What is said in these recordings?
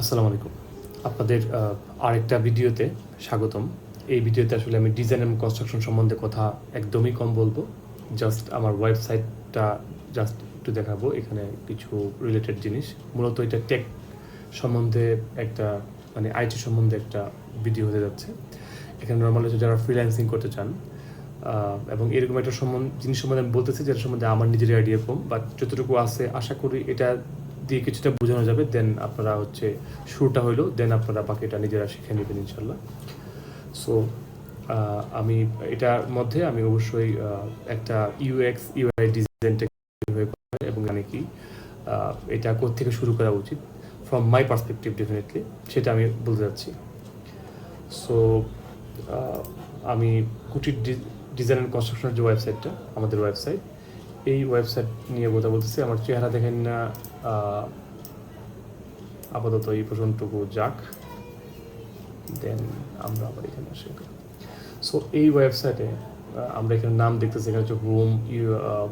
আসসালামু আলাইকুম। আপনাদের আরেকটা ভিডিওতে স্বাগতম। এই ভিডিওতে আসলে আমি ডিজাইন এবং কনস্ট্রাকশন সম্বন্ধে কথা একদমই কম বলব। জাস্ট আমার ওয়েবসাইটটা জাস্ট একটু দেখাবো, এখানে কিছু রিলেটেড জিনিস। মূলত এটা টেক সম্বন্ধে একটা মানে আইটি সম্বন্ধে একটা ভিডিও হতে যাচ্ছে। এখানে নর্মালি যারা ফ্রিল্যান্সিং করতে চান এবং এরকম একটা সম্বন্ধে, জিনিস সম্বন্ধে আমি বলতেছি যেটা সম্বন্ধে আমার নিজের আইডিয়া কম। বাট যতটুকু আছে, আশা করি এটা দিয়ে কিছুটা বোঝানো যাবে দেন আপনারা হচ্ছে শুরুটা হইল দেন আপনারা বাকিটা নিজেরা শিখে নেবেন ইনশাল্লাহ সো আমি এটার মধ্যে আমি অবশ্যই একটা ইউএক্স ইউআই ডিজাইনটা কীভাবে করা এবং মানে কি এটা থেকে শুরু করা উচিত ফ্রম মাই পার্সপেক্টিভ ডেফিনেটলি সেটা আমি বলতে যাচ্ছি। সো আমি কুটির ডিজাইন অ্যান্ড কনস্ট্রাকশনের যে ওয়েবসাইটটা আমাদের ওয়েবসাইট এই ওয়েবসাইট নিয়ে কথা বলতেছি। আমার চেহারা দেখেন না আপাতত এই পর্যন্তটুকু যাক। দেন আমরা আবার এখানে আসি। সো এই ওয়েবসাইটে আমরা এখানে নাম দেখতেছি, এখানে হচ্ছে room you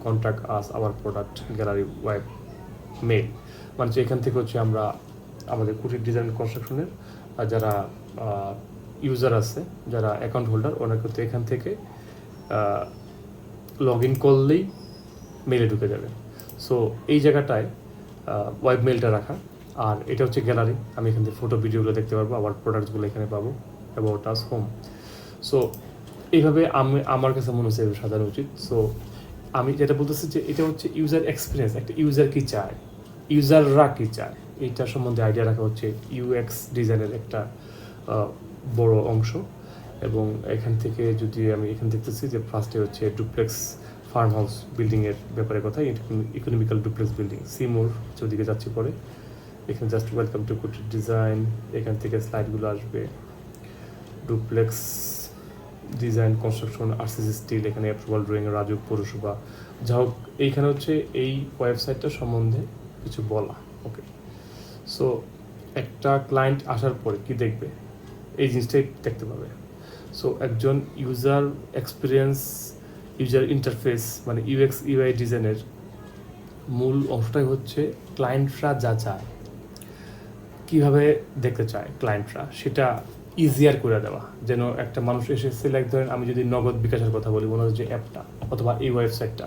contact us our product gallery web mail মানে হচ্ছে এখান থেকে হচ্ছে আমরা আমাদের কুটির ডিজাইন কনস্ট্রাকশনের যারা ইউজার আছে, যারা অ্যাকাউন্ট হোল্ডার ওনার কিন্তু এখান থেকে লগ ইন করলেই মেলে ঢুকে যাবে। সো এই জায়গাটায় ওয়েব মেলটা রাখা। আর এটা হচ্ছে গ্যালারি আমি এখান থেকে ফটো ভিডিওগুলো দেখতে পারব। আবার প্রোডাক্টসগুলো এখানে পাবো। অ্যাবাউট আস হোম সো এইভাবে আমি, আমার কাছে মনে হচ্ছে সাজানো উচিত। সো আমি যেটা বলতেছি যে, এটা হচ্ছে ইউজার এক্সপিরিয়েন্স একটা ইউজার কি চায়? ইউজাররা কি চায়? এইটার সম্বন্ধে আইডিয়া রাখা হচ্ছে ইউএক্স ডিজাইনের একটা বড় অংশ। এবং এখান থেকে যদি আমি এখানে দেখতেছি যে ফার্স্টে হচ্ছে ডুপ্লেক্স ফার্ম হাউস বিল্ডিংয়ের ব্যাপারে কথা ইকোনমিক্যাল ডুপ্লেক্স বিল্ডিং সিমোর ওদিকে যাচ্ছি পরে। এখানে just welcome to Kutir design এখান থেকে স্লাইডগুলো আসবে। Duplex design construction RCC steel এখানে অ্যাপ্রুভাল ড্রয়িং রাজুক পৌরসভা। যা হোক, এইখানে হচ্ছে এই ওয়েবসাইটটা সম্বন্ধে কিছু বলা ওকে সো একটা ক্লায়েন্ট আসার পরে কি দেখবে? এই জিনিসটাই দেখতে পাবে। সো একজন ইউজার এক্সপিরিয়েন্স ইউজার ইন্টারফেস মানে ইউএক্স ইউআই ডিজাইনের মূল অংশটাই হচ্ছে ক্লায়েন্টরা যা চায়। কীভাবে দেখতে চায় ক্লায়েন্টরা সেটা ইজিয়ার করে দেওয়া। যেন একটা মানুষ এসে সিলেক্ট ধরেন, আমি যদি নগদ বিকাশের কথা বলি, মনে হচ্ছে যে অ্যাপটা অথবা এই ওয়েবসাইটটা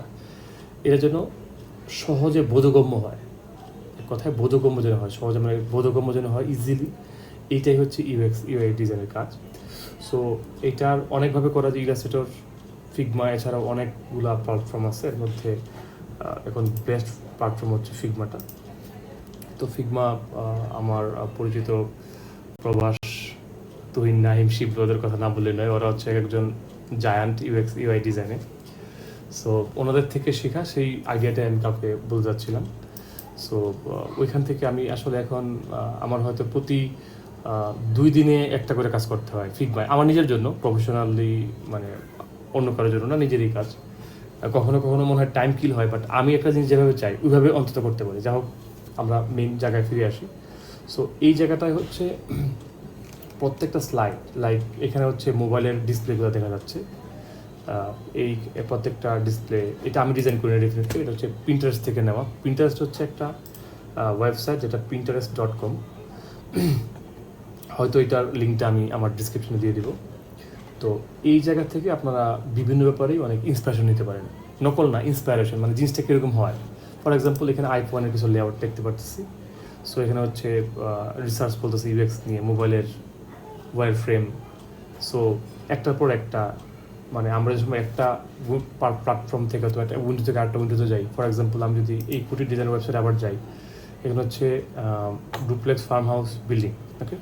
এটা যেন সহজে বোধগম্য হয়। কথায় বোধগম্য যেন হয়, সহজে মানে বোধগম্য যেন হয় ইজিলি এইটাই হচ্ছে ইউএক্স ইউআই ডিজাইনের কাজ। সো এটার অনেকভাবে করা যায় ইলাস্ট্রেটর ফিগমা এছাড়াও অনেকগুলা প্ল্যাটফর্ম আছে, এর মধ্যে এখন বেস্ট প্ল্যাটফর্ম হচ্ছে ফিগমাটা তো ফিগমা আমার পরিচিত প্রবাস তুহিন নাহিম শিব ওদের কথা না বললে নয়, ওরা হচ্ছে একজন জায়ান্ট ইউএক্স ইউআই ডিজাইনে সো ওনাদের থেকে শেখা, সেই আইডিয়াটা আমি কাউকে বলতে যাচ্ছিলাম। সো ওইখান থেকে আমি আসলে এখন আমার হয়তো প্রতি দুই দিনে একটা করে কাজ করতে হয় ফিগমায় আমার নিজের জন্য প্রফেশনালি মানে অন্য কারোর জন্য না, নিজেরই কাজ। কখনো কখনো মনে হয় টাইম কিল হয় বাট আমি একটা জিনিস যেভাবে চাই, ওইভাবে অন্তত করতে পারি। যা হোক, আমরা মেন জায়গায় ফিরে আসি। সো এই জায়গাটায় হচ্ছে প্রত্যেকটা স্লাইড লাইক এখানে হচ্ছে মোবাইলের ডিসপ্লেগুলো দেখা যাচ্ছে। এই প্রত্যেকটা ডিসপ্লে এটা আমি ডিজাইন করি ডেফিনেটলি এটা হচ্ছে প্রিন্টারেস্ট থেকে নেওয়া। প্রিন্টারেস্ট হচ্ছে একটা ওয়েবসাইট যেটা প্রিন্টারেস্ট ডট কম হয়তো এটার লিঙ্কটা আমি আমার ডিসক্রিপশনে দিয়ে দিব। তো এই জায়গা থেকে আপনারা বিভিন্ন ব্যাপারেই অনেক ইন্সপিরেশন নিতে পারেন। নকল না ইন্সপায়ারেশন মানে জিনিসটা কীরকম হয়? ফর এক্সাম্পল এখানে আইফোনের কিছু লেআউট দেখতে পাচ্ছি সো এখানে হচ্ছে রিসার্চ বলতেছে ইউএক্স নিয়ে মোবাইলের ওয়ার ফ্রেম সো একটার পর একটা মানে আমরা যে সময় একটা প্ল্যাটফর্ম থেকে অথবা একটা উইন্ডো থেকে আরেকটা উইন্ডোতে যাই। ফর এক্সাম্পল আমি যদি এই কুটির ডিজাইন ওয়েবসাইট আবার যাই, এখানে হচ্ছে duplex farm house building okay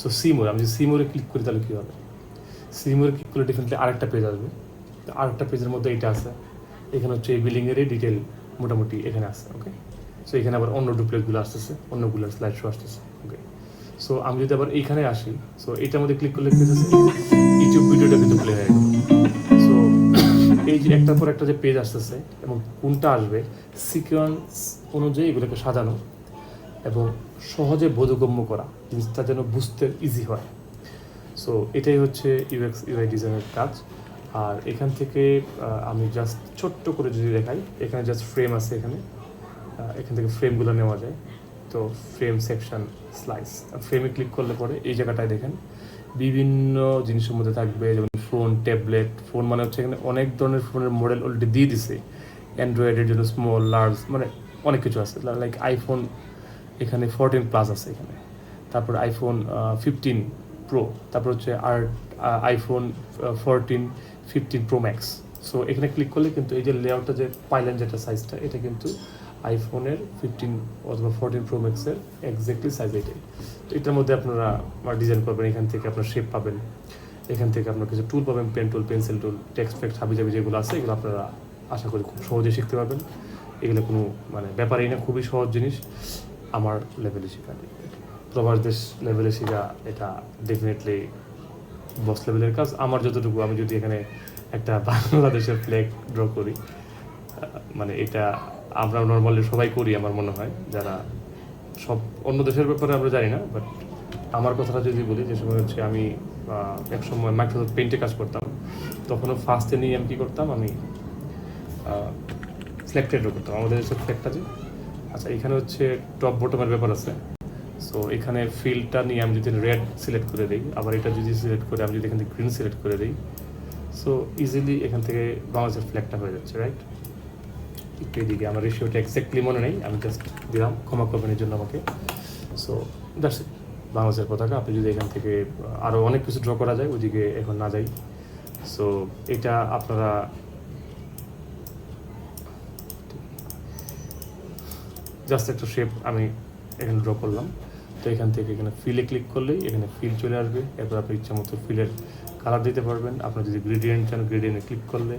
so see more আমি যদি সিমোরে ক্লিক করি তাহলে কী হবে? সিমোরে ক্লিক করলে ডেফিনেটলি আরেকটা পেজ আসবে? আরেকটা পেজের মধ্যে এইটা আছে। এখানে হচ্ছে এই বিল্ডিংয়েরই ডিটেল মোটামুটি এখানে আছে ওকে সো এখানে আবার অন্য ডুপ্লেক্সগুলো আসতেছে অন্যগুলোর স্লাইড শো আসতেছে ওকে সো আমি যদি আবার এইখানে আসি সো এটার মধ্যে ক্লিক করলে ইউটিউব ভিডিওটা কিন্তু প্লে হয়ে গেল। সো এই যে একটার পর একটা যে পেজ আসতেছে এবং কোনটা আসবে সিকোয়েন্স অনুযায়ী এগুলোকে সাজানো এবং সহজে বোধগম্য করা, জিনিসটা যেন বুঝতে ইজি হয়। সো এটাই হচ্ছে ইউএক্স ইউআই ডিজাইনের কাজ। আর এখান থেকে আমি জাস্ট ছোট্ট করে যদি দেখাই, এখানে জাস্ট ফ্রেম আছে এখানে। এখান থেকে ফ্রেমগুলো নেওয়া যায়। তো ফ্রেম সেকশন স্লাইস ফ্রেমে ক্লিক করলে পরে এই জায়গাটায় দেখেন, বিভিন্ন জিনিসের মধ্যে থাকবে, যেমন ফোন ট্যাবলেট ফোন মানে হচ্ছে এখানে অনেক ধরনের ফোনের মডেল অলরেডি দিয়ে দিছে। অ্যান্ড্রয়েডের জন্য স্মল লার্জ মানে অনেক কিছু আছে। লাইক আইফোন এখানে ফোরটিন প্লাস আছে এখানে। তারপর আইফোন ফিফটিন প্রো তারপর হচ্ছে আর iPhone fourteen fifteen pro max so এখানে ক্লিক করলে কিন্তু এই যে লেআউটটা যে পাইলেন যেটা সাইজটা এটা কিন্তু আইফোনের ফিফটিন অথবা ফোরটিন প্রো ম্যাক্সের এক্স্যাক্টলি সাইজ এটাই। তো এটার মধ্যে আপনারা ডিজাইন করবেন, এখান থেকে আপনার শেপ পাবেন। এখান থেকে আপনার কিছু টুল পাবেন pen tool pencil tool text effect হাবি জাবি যেগুলো আছে, এগুলো আপনারা আশা করি খুব সহজে শিখতে পারবেন। এগুলো কোনো মানে ব্যাপারই না, খুবই সহজ জিনিস। আমার লেভেলে শেখা প্রবাস দেশ লেভেলে শেখা এটা ডেফিনেটলি বস লেভেলের কাজ। আমার যতটুকু, আমি যদি এখানে একটা বাংলাদেশের ফ্ল্যাগ ড্র করি মানে এটা আমরা নর্মালি সবাই করি আমার মনে হয়, যারা সব অন্য দেশের ব্যাপারে আমরা জানি না বাট আমার কথাটা যদি বলি, যে সময় হচ্ছে আমি এক সময় মাইক্রোসফট পেন্টে কাজ করতাম, তখনও ফার্স্টে নিয়ে আমি কী করতাম, আমি সিলেক্টেড করতাম। আমাদের যে ফ্ল্যাগটা যে আচ্ছা এখানে হচ্ছে টপ বটমের ব্যাপার আছে। সো এখানে ফিল্ডটা নিয়ে আমি যদি রেড সিলেক্ট করে দিই, আবার এটা যদি সিলেক্ট করে, আমি যদি এখান থেকে গ্রিন সিলেক্ট করে দিই সো ইজিলি এখান থেকে বাংলাদেশের ফ্ল্যাগটা হয়ে যাচ্ছে রাইট একটু এদিকে, আমার রেশিওটা এক্স্যাক্টলি মনে নেই, আমি জাস্ট দিলাম, ক্ষমা করবেন জন্য আমাকে। সো দ্যাটস ইট বাংলাদেশের পতাকা, আপনি যদি এখান থেকে আরও অনেক কিছু ড্র করা যায় ওইদিকে এখন না যাই। সো এটা আপনারা জাস্ট একটা শেপ আমি এখানে ড্র করলাম। তো এখান থেকে এখানে ফিলে ক্লিক করলেই এখানে ফিল চলে আসবে। এরপর আপনি ইচ্ছা মতো ফিলের কালার দিতে পারবেন। আপনার যদি গ্রেডিয়েন্ট চান গ্রেডিয়েন্টে ক্লিক করলে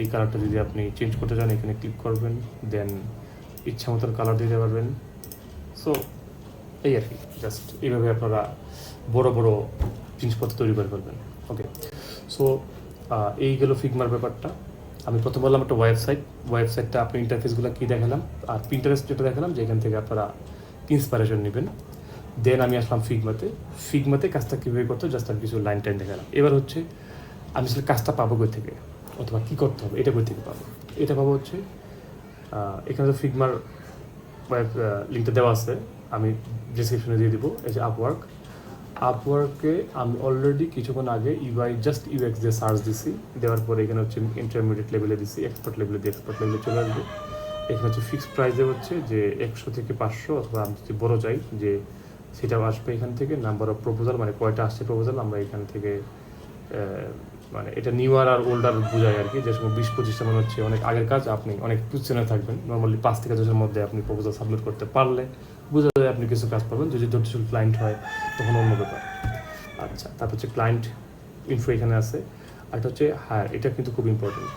এই কালারটা যদি আপনি চেঞ্জ করতে চান, এখানে ক্লিক করবেন দেন ইচ্ছা মতন কালার দিতে পারবেন। সো এই আর কি। জাস্ট এইভাবে আপনারা বড় বড় জিনিসপত্র তৈরি করে ফেলবেন। ওকে সো এই গেল ফিগমার ব্যাপারটা। আমি প্রথম বললাম একটা ওয়েবসাইট ওয়েবসাইটটা আপনি ইন্টারফেসগুলো কী দেখালাম? আর প্রিন্টারেস্ট যেটা দেখালাম যে এখান থেকে আপনারা ইন্সপিরেশন নেবেন? দেন আমি আসলাম ফিগমাতে ফিগমাতে কাজটা কীভাবে করতে জাস্ট আমি কিছু লাইন টাইন দেখালাম। এবার হচ্ছে, আমি আসলে কাজটা পাবো কই থেকে? অথবা কী করতে হবে? এটা কই থেকে পাবো? এটা পাবো হচ্ছে এখানে তো ফিগমার লিঙ্কটা দেওয়া আছে। আমি ডিসক্রিপশনে দিয়ে দিব। এই যে আপওয়ার্ক আপওয়ার্কে আমি অলরেডি কিছুক্ষণ আগে ইউআই জাস্ট ইউএক্স দিয়ে সার্চ দিছি। দেওয়ার পরে এখানে হচ্ছে ইন্টারমিডিয়েট লেভেলে দিছি এক্সপার্ট লেভেলে দিয়ে এক্সপার্ট লেভেলে চলে আসবে। এখানে হচ্ছে ফিক্সড প্রাইসে হচ্ছে যে একশো থেকে পাঁচশো অথবা আমি যদি বড় চাই, যে সেটাও আসবে এখান থেকে নাম্বার অফ প্রপোজাল মানে কয়টা আসছে প্রপোজাল আমরা এখান থেকে মানে এটা নিউয়ার আর ওল্ডার বোঝায় আর কি। যে সময় বিশ পঁচিশটা মানে হচ্ছে অনেক আগের কাজ, আপনি অনেক পজিশনে থাকবেন। নর্মালি পাঁচ থেকে দশের মধ্যে আপনি প্রপোজাল সাবমিট করতে পারলে বোঝা যায় আপনি কিছু কাজ পাবেন। যদি ধৈর্যশীল ক্লায়েন্ট হয়, তখন অন্য ব্যাপার। আচ্ছা তারপর হচ্ছে ক্লায়েন্ট ইনফো এখানে আছে। আর এটা হচ্ছে হ্যাঁ এটা কিন্তু খুব ইম্পর্টেন্ট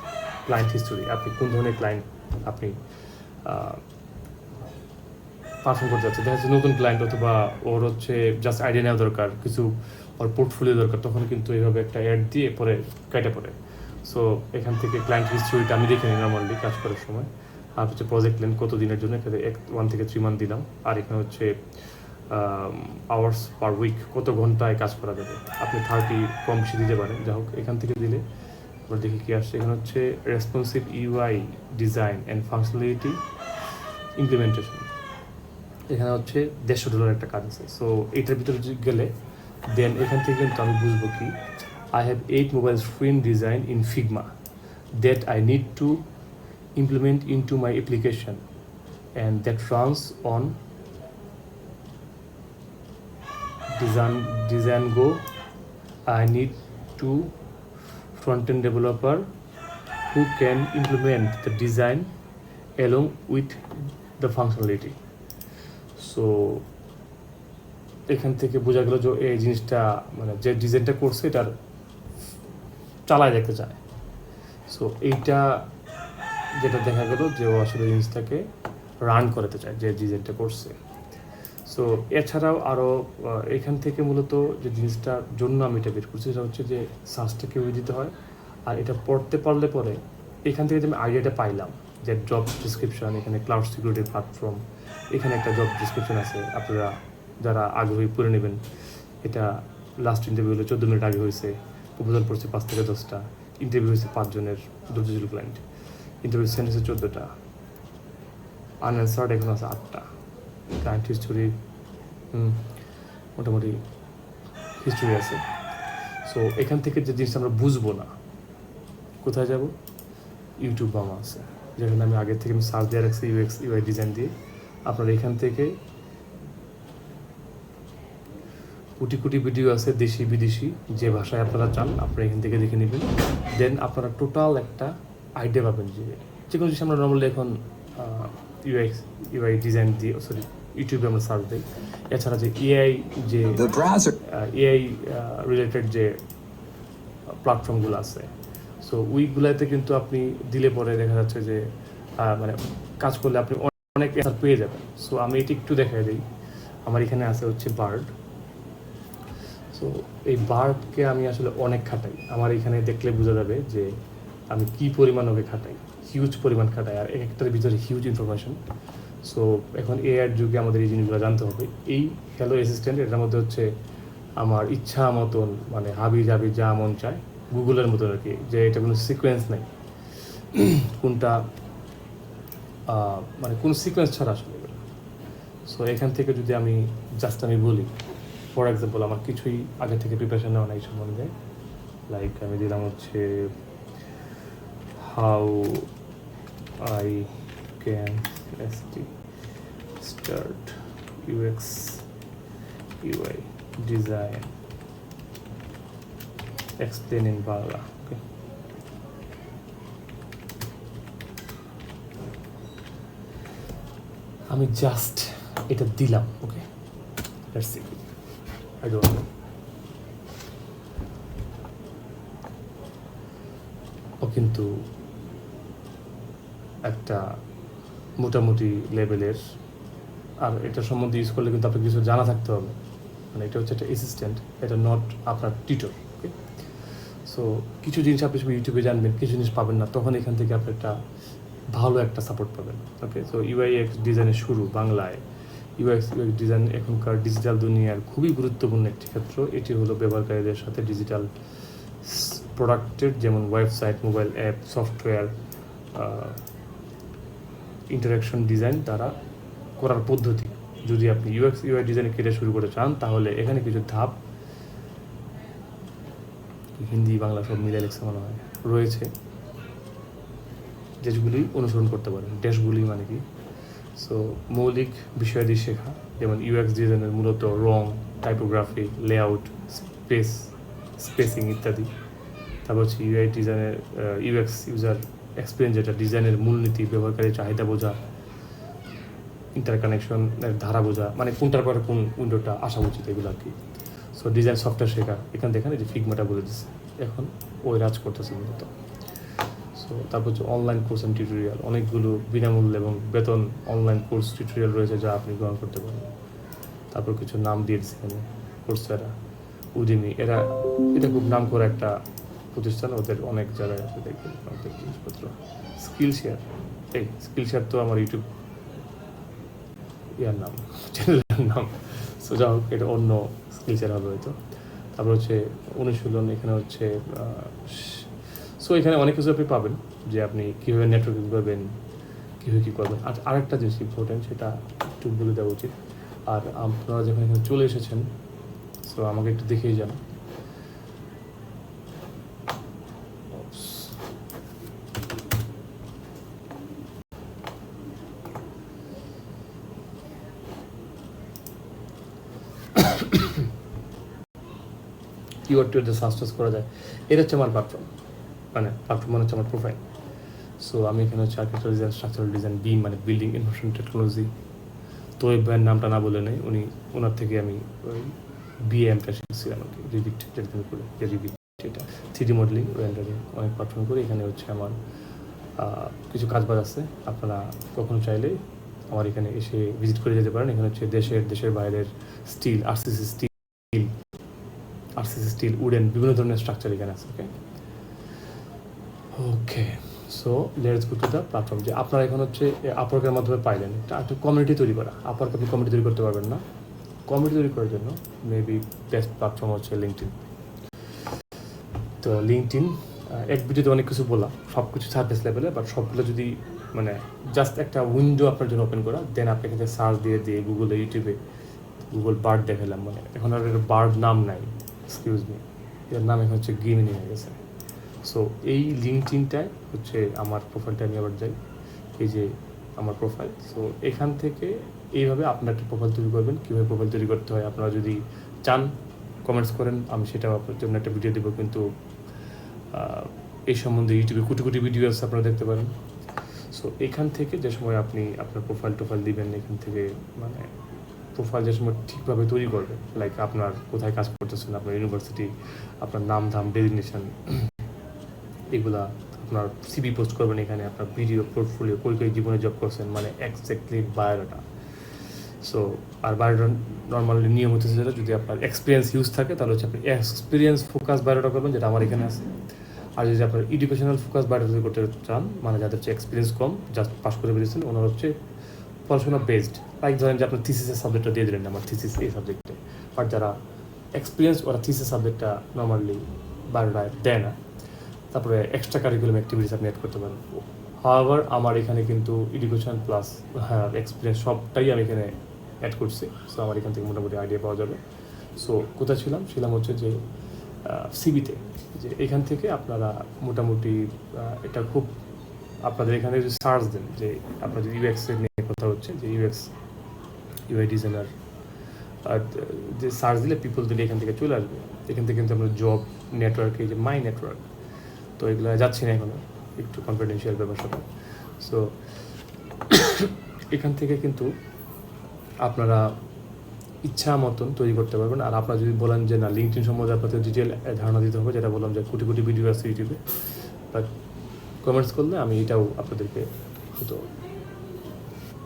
ক্লায়েন্ট হিস্টোরি আপনি কোন ধরনের ক্লায়েন্ট আপনি পারফর্ম করতে যাচ্ছে দেখা নতুন ক্লায়েন্ট অথবা ওর হচ্ছে জাস্ট আইডিয়া নেওয়া দরকার, কিছু ওর পোর্টফোলিও দরকার, তখন কিন্তু এইভাবে একটা অ্যাড দিয়ে পরে কেটে পড়ে। সো এখান থেকে ক্লায়েন্ট হিস্ট্রিটা আমি দেখে নিই নর্মালি কাজ করার সময়। আর হচ্ছে প্রজেক্ট লেন কত দিনের জন্য? এখানে এক ওয়ান থেকে থ্রি মান্থ দিলাম। আর এখানে হচ্ছে আওয়ার্স পার উইক কত ঘন্টায় কাজ করা যাবে? আপনি থার্টি কম বেশি দিতে পারেন। যা হোক, এখান থেকে দিলে আমরা দেখি কি আসছে? এখানে হচ্ছে responsive UI design and functionality implementation এখানে হচ্ছে দেড়শো ডলার একটা কাজ আছে। সো এইটার ভিতরে গেলে দেন এখান থেকে কিন্তু আমি বুঝব কি I have eight mobile screen design in Figma that I need to implement into my application and that runs on design design go, i need to front-end developer who can implement the design along with the functionality. So, এখান থেকে বোঝা গেল যে এই জিনিসটা মানে যে ডিজাইনটা করছে, এটার চালায় দেখতে চায়। সো এইটা যেটা দেখা গেল যে ও আসলে জিনিসটাকে রান করাতে চায়, যে ডিজাইনটা করছে। সো এছাড়াও আরও এখান থেকে মূলত যে জিনিসটার জন্য আমি এটা বের করছি সেটা হচ্ছে যে সার্চটা কীভাবে দিতে হয়। আর এটা পড়তে পারলে পরে এখান থেকে যে আমি আইডিয়াটা পাইলাম যে জব ডিসক্রিপশন এখানে ক্লাউড সিকিউরিটি প্ল্যাটফর্ম এখানে একটা জব ডিসক্রিপশন আছে, আপনারা যারা আগ্রহী পড়ে নেবেন। এটা লাস্ট ইন্টারভিউ হলো চোদ্দ মিনিট আগে হয়েছে, প্রপোজাল পড়ছে পাঁচ থেকে দশটা ইন্টারভিউ হয়েছে পাঁচজনের ধৈর্যশীল ক্লায়েন্ট ইন্টারভিউ সেন্ট হয়েছে চোদ্দোটা আনঅ্যান্সার্ড এখন আছে আটটা। ক্লায়েন্ট হিস্টোরি মোটামুটি হিস্টোরি আছে। সো এখান থেকে যে জিনিসটা আমরা বুঝব না, কোথায় যাব? ইউটিউব বামা আছে যেখানে আমি আগে থেকে আমি সার্চ দিয়ে রাখছি ইউএক্স ইউআই ডিজাইন দিয়ে। আপনারা এখান থেকে কোটি কোটি ভিডিও আছে দেশি, বিদেশি, যে ভাষায় আপনারা চান, আপনারা এখান থেকে দেখে নেবেন। দেন আপনারা টোটাল একটা আইডিয়া পাবেন যে যে কোনো জিনিস আমরা নর্মালি এখন ইউএক্স ইউআই ডিজাইন দিয়ে সরি ইউটিউবে আমরা সার্চ দিই। এছাড়া যে এআই যে এআই রিলেটেড যে প্ল্যাটফর্মগুলো আছে। সো উইকগুলোতে কিন্তু আপনি দিলে পরে দেখা যাচ্ছে যে মানে কাজ করলে আপনি অনেক অ্যান্সার পেয়ে যাবেন। সো আমি এটি একটু দেখাই দিই। আমার এখানে আছে হচ্ছে বার্ড সো এই বার্ডকে আমি আসলে অনেক খাটাই। আমার এখানে দেখলে বোঝা যাবে যে আমি কি পরিমাণ ওকে খাটাই। হিউজ পরিমাণ খাটাই। আর এক একটার ভিতরে হিউজ ইনফরমেশন সো এখন এআইয়ের যুগে আমাদের এই জিনিসগুলো জানতে হবে। এই হ্যালো অ্যাসিস্ট্যান্ট এটার মধ্যে হচ্ছে আমার ইচ্ছা মতন মানে হাবি জাবি যা মন চায় গুগলের মতন আর কি, যে এটা কোনো সিকোয়েন্স নেই। কোনটা মানে কোন সিকোয়েন্স ছাড়া আসলে সো এখান থেকে যদি আমি জাস্ট আমি বলি ফর এক্সাম্পল আমার কিছুই আগে থেকে প্রিপারেশন নেওয়া নাই সম্বন্ধে। লাইক আমি দিলাম হচ্ছে how I can as start UX UI design explain in Bangla. Okay. আমি জাস্ট এটা দিলাম okay let's see I don't know ও কিন্তু একটা মোটামুটি লেভেলের। আর এটা সম্বন্ধে ইউজ করলে কিন্তু আপনার কিছু জানা থাকতে হবে। মানে এটা হচ্ছে একটা অ্যাসিস্ট্যান্ট এটা নট আপনার টিউটর ওকে সো কিছু জিনিস আপনি শুধু ইউটিউবে জানবেন, কিছু জিনিস পাবেন না, তখন এখান থেকে আপনি একটা ভালো একটা সাপোর্ট পাবেন ওকে সো ইউআইএক্স ডিজাইনের শুরু বাংলায়। ইউএক্স ইউএক্স ডিজাইন এখনকার ডিজিটাল দুনিয়ার খুবই গুরুত্বপূর্ণ একটি ক্ষেত্র। এটি হলো ব্যবহারকারীদের সাথে ডিজিটাল প্রোডাক্টের যেমন website mobile app software interaction design দ্বারা করার পদ্ধতি। যদি আপনি ইউএক্স ইউআই ডিজাইন কেটে শুরু করতে চান, তাহলে এখানে কিছু ধাপ হিন্দি, বাংলা সব মিলে লেখা মনে হয়, রয়েছে দেশগুলি অনুসরণ করতে পারেন। ড্যাশগুলি মানে কি? সো মৌলিক বিষয়াদি শেখা, যেমন ইউএক্স ডিজাইনের মূলত রং টাইপোগ্রাফি লেআউট স্পেস স্পেসিং ইত্যাদি। তারপর হচ্ছে ইউআই ডিজাইনের ইউএক্স ইউজার এক্সপিরিয়েন্স যেটা ডিজাইনের মূলনীতি ব্যবহারকারী চাহিদা বোঝা ইন্টারকানেকশনের ধারা বোঝা মানে কোনটার পরে কোন উইন্ডোটা আসা উচিত এগুলো আর কি। সো ডিজাইন সফটওয়্যার শেখা। এখানে দেখেন যে ফিগমাটা বলে দিচ্ছে এখন ওই রাজ করতেছে মূলত। সো তারপর হচ্ছে অনলাইন কোর্স অ্যান্ড টিউটোরিয়াল অনেকগুলো বিনামূল্যে এবং বেতন অনলাইন কোর্স টিউটোরিয়াল রয়েছে যা আপনি গ্রহণ করতে পারেন তারপর কিছু নাম দিয়ে দিচ্ছে এখানে। কোর্সেরা উদিমি এরা, এটা খুব নাম করা একটা প্রতিষ্ঠান, ওদের অনেক জায়গায় আপনি দেখবেন ওদের জিনিসপত্র। স্কিল শেয়ার এই স্কিল শেয়ার তো আমার ইউটিউব ইয়ার নাম চ্যানেলের নাম। সো যা হোক, এটা অন্য স্কিল শেয়ার হবে হয়তো। তারপর হচ্ছে অনুশীলন, এখানে হচ্ছে সো এখানে অনেক কিছু আপনি পাবেন, যে আপনি কীভাবে নেটওয়ার্কিং করবেন, কীভাবে কী করবেন। আর আরেকটা জিনিস ইম্পর্টেন্ট সেটা একটু বলে দেওয়া উচিত। আর আপনারা যখন এখানে চলে এসেছেন সো আমাকে একটু দেখেই যান। কিওয়ার্ড টু সার্চ করা যায়। এটা হচ্ছে আমার প্ল্যাটফর্ম মানে প্ল্যাটফর্ম মানে হচ্ছে আমার প্রোফাইল সো আমি এখানে হচ্ছে architecture design structural design BIM মানে বিল্ডিং ইনফরমেশন টেকনোলজি তো এই ভাইয়ের নামটা না বলে নেই। উনি, ওনার থেকে আমি ওই বিএমটা শিখছিলাম আর কি রিভিক্ট যেটা করে যে রিভিক্ট সেটা থ্রিডি মডেলিং রেন্ডারিং অনেক প্ল্যাটফর্ম করে। এখানে হচ্ছে আমার কিছু কাজ বাজ আছে। আপনারা কখনো চাইলে আমার এখানে এসে ভিজিট করে যেতে পারেন। এখানে হচ্ছে দেশের দেশের বাইরের steel RCC steel steel wooden বিভিন্ন ধরনের স্ট্রাকচার এখানে আছে okay okay so let's go to the platform যে আপনারা এখন হচ্ছে আপওয়ার্কের মাধ্যমে পাইলেন। একটা কমিউনিটি তৈরি করা। আপওয়ার্ক আপনি কমিউনিটি তৈরি করতে পারবেন না। কমিউনিটি তৈরি করার জন্য মেবি বেস্ট প্ল্যাটফর্ম হচ্ছে লিঙ্কডিন তো লিঙ্কডিন এক ভিডিওতে অনেক কিছু বললাম। সব কিছু সার্ভিস লেভেলে বাট সবগুলো যদি মানে জাস্ট একটা উইন্ডো আপনার জন্য ওপেন করা দেন আপনি এখানে সার্চ দিয়ে দিয়ে গুগলে ইউটিউবে গুগল বার্ড দেখালাম মানে এখন আর বার্ড নাম নাই। এক্সকিউজ মি এর নামে হচ্ছে গেমিনি হয়ে গেছে সো এই লিঙ্কটিনটায় হচ্ছে আমার প্রোফাইলটা আমি আবার যাই এই যে আমার প্রোফাইল সো এখান থেকে এইভাবে আপনার একটা প্রোফাইল তৈরি করবেন। কীভাবে প্রোফাইল তৈরি করতে হয় আপনারা যদি চান কমেন্টস করেন, আমি সেটাও আপনার জন্য একটা ভিডিও দেবো। কিন্তু এই সম্বন্ধে ইউটিউবে কোটি কোটি ভিডিও আছে, আপনারা দেখতে পারেন। সো এখান থেকে যে সময় আপনি আপনার প্রোফাইল টোফাইল দিবেন, এখান থেকে মানে প্রোফাইল যে সময় ঠিকভাবে তৈরি করবে লাইক আপনার কোথায় কাজ করতেছেন, আপনার ইউনিভার্সিটি আপনার নাম, ধাম ডেজিগনেশন এগুলা আপনার সিবি পোস্ট করবেন এখানে, আপনার ভিডিও পোর্টফোলিও কই কই জীবনে জব করছেন মানে এক্স্যাক্টলি বায়োডাটা। সো আর বায়োডাটা নর্মালি নিয়ম হচ্ছে যেটা, যদি আপনার এক্সপিরিয়েন্স ইউজ থাকে, তাহলে হচ্ছে আপনি এক্সপিরিয়েন্স ফোকাস বায়োডাটা করবেন, যেটা আমার এখানে আছে। আর যদি আপনার এডুকেশনাল ফোকাস বায়োডাটা করতে চান মানে যাদের হচ্ছে এক্সপিরিয়েন্স কম জাস্ট পাস করে বেরিয়েছেন, ওনার হচ্ছে পড়াশোনা বেসড লাইক ধরেন যে আপনার থিসিসের সাবজেক্টটা দিয়ে দিলেন, আমার থিসিস এই সাবজেক্টে বাট যারা এক্সপিরিয়েন্স ওরা থিসিস সাবজেক্টটা নর্মালি বায়োডাটায় দেয় না। তারপরে এক্সট্রা কারিকুলাম অ্যাক্টিভিটিস আপনি অ্যাড করতে পারেন। হাওয়ার আমার এখানে কিন্তু এডুকেশন প্লাস হ্যাঁ এক্সপিরিয়েন্স সবটাই আমি এখানে অ্যাড করছি। সো আমার এখান থেকে মোটামুটি আইডিয়া পাওয়া যাবে। সো কোথায় ছিলাম? ছিলাম হচ্ছে যে সিবিতে যে এখান থেকে আপনারা মোটামুটি এটা খুব আপনাদের এখানে যদি সার্চ দেন, যে আপনার যদি ইউএক্স এর নিয়ে কথা হচ্ছে, যে ইউএক্স ইউআই ডিজাইনার আর যে সার্চ দিলে পিপল দিলে এখান থেকে চলে আসবে। এখান থেকে কিন্তু আমরা জব নেটওয়ার্ক এই যে মাই নেটওয়ার্ক তো এগুলো যাচ্ছি না এখনও, একটু কনফিডেন্সিয়াল ব্যাপার স্যাপার। সো এখান থেকে কিন্তু আপনারা ইচ্ছা মতন তৈরি করতে পারবেন। আর আপনারা যদি বলেন যে না লিঙ্কডিন সম্বন্ধে আপনাদের ডিটেল ধারণা দিতে হবে, যেটা বললাম যে কোটি কোটি ভিডিও আছে ইউটিউবে বাট কমেন্টস করলে আমি এটাও আপনাদেরকে হয়তো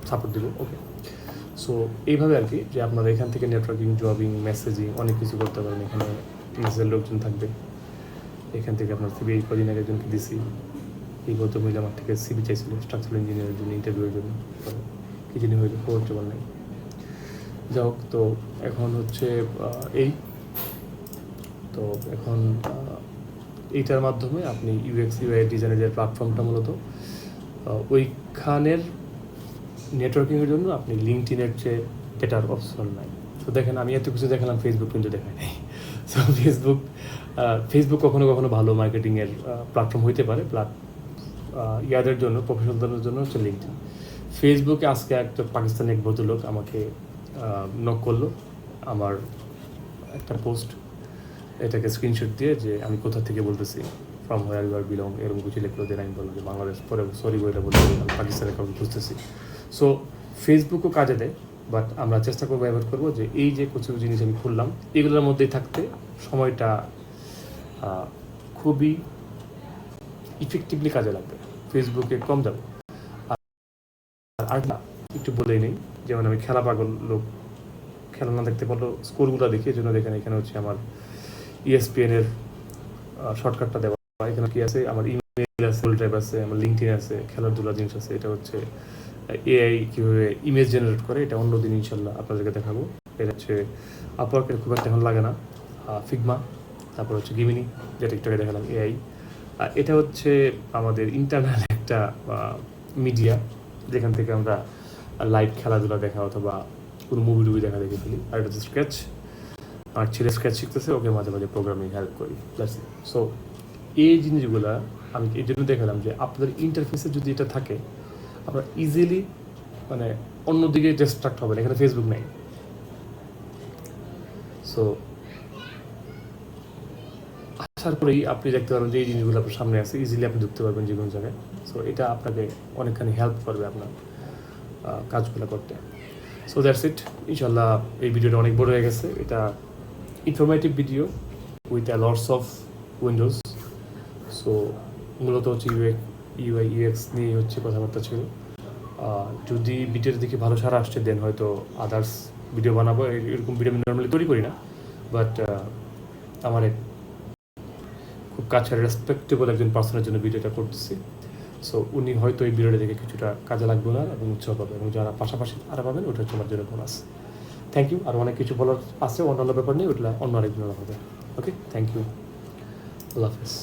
সাপোর্ট দেবো ওকে সো এইভাবে আর কি যে আপনারা এখান থেকে নেটওয়ার্কিং জবিং মেসেজিং অনেক কিছু করতে পারেন, এখানে মেসেজের লোকজন থাকবে। এখান থেকে আপনার সিবি এই কদিন আগে একজনকে দিছি। এই গত মহিলা আমার থেকে সিবি চাইছিল স্ট্রাকচারাল ইঞ্জিনিয়ারের জন্য ইন্টারভিউয়ের জন্য। তো কি জানি হইল খবর টবর নেই। যাই হোক, তো এখন হচ্ছে এই। তো এখন এইটার মাধ্যমে আপনি ইউএক্স ইউআই ডিজাইনের যে প্ল্যাটফর্মটা মূলত ওইখানের নেটওয়ার্কিংয়ের জন্য আপনি লিঙ্কডিনের চেয়ে বেটার অপশন নাই। তো দেখেন, আমি এত কিছু দেখালাম ফেসবুক কিন্তু দেখাই নাই। সো ফেসবুক ফেসবুক কখনো কখনো ভালো মার্কেটিংয়ের প্ল্যাটফর্ম হইতে পারে প্লাট ইয়াদের জন্য প্রফেশনালদের জন্য হচ্ছে লিঙ্কডিন ফেসবুকে আজকে একটা পাকিস্তানি এক ভদ্রলোক আমাকে নক করল, আমার একটা পোস্ট এটাকে স্ক্রিনশট দিয়ে যে আমি কোথা থেকে বলতেছি from where you are belong এরকম কিছু লিখলো দেন আমি বললাম যে বাংলাদেশ পরে সরি বইটা বলতে আমি পাকিস্তানের কাউকে খুঁজতেছি। সো ফেসবুকও কাজে দেয় বাট আমরা চেষ্টা করব ব্যবহার করব যে এই যে কিছু জিনিস আমি খুললাম এগুলোর মধ্যেই থাকতে সময়টা খুবই ইফেক্টিভলি কাজে লাগবে ফেসবুকে কম যাবে। আর না, একটু বলেই নেই যেমন আমি খেলা পাগল লোক খেলা না দেখতে পারল স্কোরগুলো দেখি এই জন্য দেখেন এখানে হচ্ছে আমার ইএসপিএন এর শর্টকাটটা দেওয়া এখানে কি আছে? আমার ইমেল আছে ফুল ড্রাইভ আছে, আমার লিঙ্কডিন আছে খেলাধুলা জিনিস আছে, এটা হচ্ছে এআই কীভাবে ইমেজ জেনারেট করে, এটা অন্য দিন ইনশাল্লাহ আপনাদেরকে দেখাবো। এটা হচ্ছে আপওয়ার্কের খুব একটা এখন লাগে না। ফিগমা তারপর হচ্ছে গিমিনি যেটা একটু দেখালাম এআই এটা হচ্ছে আমাদের ইন্টারনাল একটা মিডিয়া যেখান থেকে আমরা লাইভ খেলাধুলা দেখা অথবা কোনো মুভি টুভি দেখা দেখে ফেলি। আর এটা হচ্ছে স্কেচ আর ছেলে স্কেচ শিখতেছে, ওকে মাঝে মাঝে প্রোগ্রামিং হেল্প করি। সো এই জিনিসগুলা আমি এই জন্য দেখালাম যে আপনাদের ইন্টারফেসে যদি এটা থাকে, আপনারা ইজিলি মানে অন্যদিকে ডিস্ট্রাক্ট হবেন, এখানে ফেসবুক নাই। সো আসার পরেই আপনি দেখতে পারবেন যে এই জিনিসগুলো আপনার সামনে আছে ইজিলি আপনি ঢুকতে পারবেন যে কোনো জায়গায়। সো এটা আপনাকে অনেকখানি হেল্প করবে আপনার কাজগুলো করতে। সো দ্যাটস ইট ইনশাল্লাহ এই ভিডিওটা অনেক বড় হয়ে গেছে। এটা informative video with a lots of windows so মূলত হচ্ছে ইউএ ইউআই ইউএক্স নিয়ে হচ্ছে কথাবার্তা ছিল। যদি ভিডিওর দিকে ভালো সারা আসছে দেন হয়তো আদার্স ভিডিও বানাবো। এরকম ভিডিও আমি নর্মালি তৈরি করি না। বাট আমার এক খুব কাছের রেসপেক্টেবল একজন পার্সনের জন্য ভিডিওটা করতেছি। সো উনি হয়তো এই ভিডিওটা দেখে কিছুটা কাজে লাগবে না এবং উৎসাহ পাবে এবং যারা পাশাপাশি আরও পাবেন, ওটা হচ্ছে আমার জন্য বোনাস থ্যাংক ইউ আর অনেক কিছু বলার আছে, অন্যান্য ব্যাপার নিয়ে ওইটা অন্য আরেকদিন হবে। ওকে থ্যাংক ইউ আল্লাহ হাফেজ